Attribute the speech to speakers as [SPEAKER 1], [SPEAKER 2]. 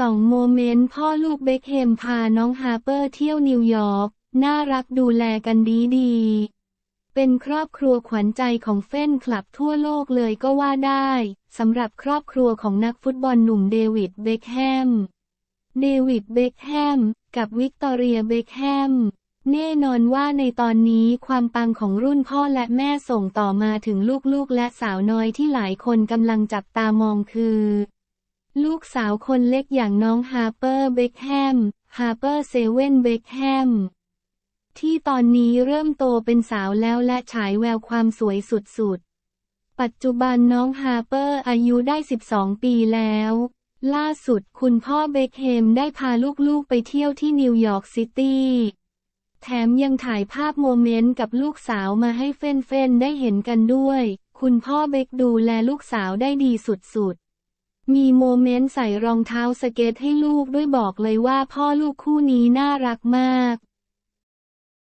[SPEAKER 1] สองโมเมนต์พ่อลูกเบคแฮมพาน้องฮาร์เปอร์เที่ยวนิวยอร์ก น่ารักดูแลกันดีดีๆเป็นครอบครัวขวัญใจของเฟ้นคลับทั่วโลกเลยก็ว่าได้สำหรับครอบครัวของนักฟุตบอลหนุ่มเดวิดเบคแฮม เดวิดเบคแฮม กับวิกตอเรียเบคแฮมแน่นอนว่าในตอนนี้ความปังของรุ่นพ่อและแม่ส่งต่อมาถึงลูกๆและสาวน้อยที่หลายคนกำลังจับตามองคือ ลูกสาวคนเล็กอย่างน้องฮาร์เปอร์เบคแฮม ฮาร์เปอร์เซเว่นเบคแฮม ที่ตอนนี้เริ่มโตเป็นสาวแล้วและฉายแววความสวยสุดๆ ปัจจุบันน้องฮาร์เปอร์อายุได้ 12 ปีแล้ว ล่าสุดคุณพ่อเบคแฮมได้พาลูกๆไปเที่ยวที่นิวยอร์กซิตี้แถมยังถ่ายภาพโมเมนต์กับลูกสาวมาให้เฟ้นๆได้เห็นกันด้วย คุณพ่อเบคดูแลลูกสาวได้ดีสุดๆ มีโมเมนต์ใส่รองเท้าสเก็ตให้ลูกด้วยบอกเลยว่าพ่อลูกคู่นี้น่ารักมาก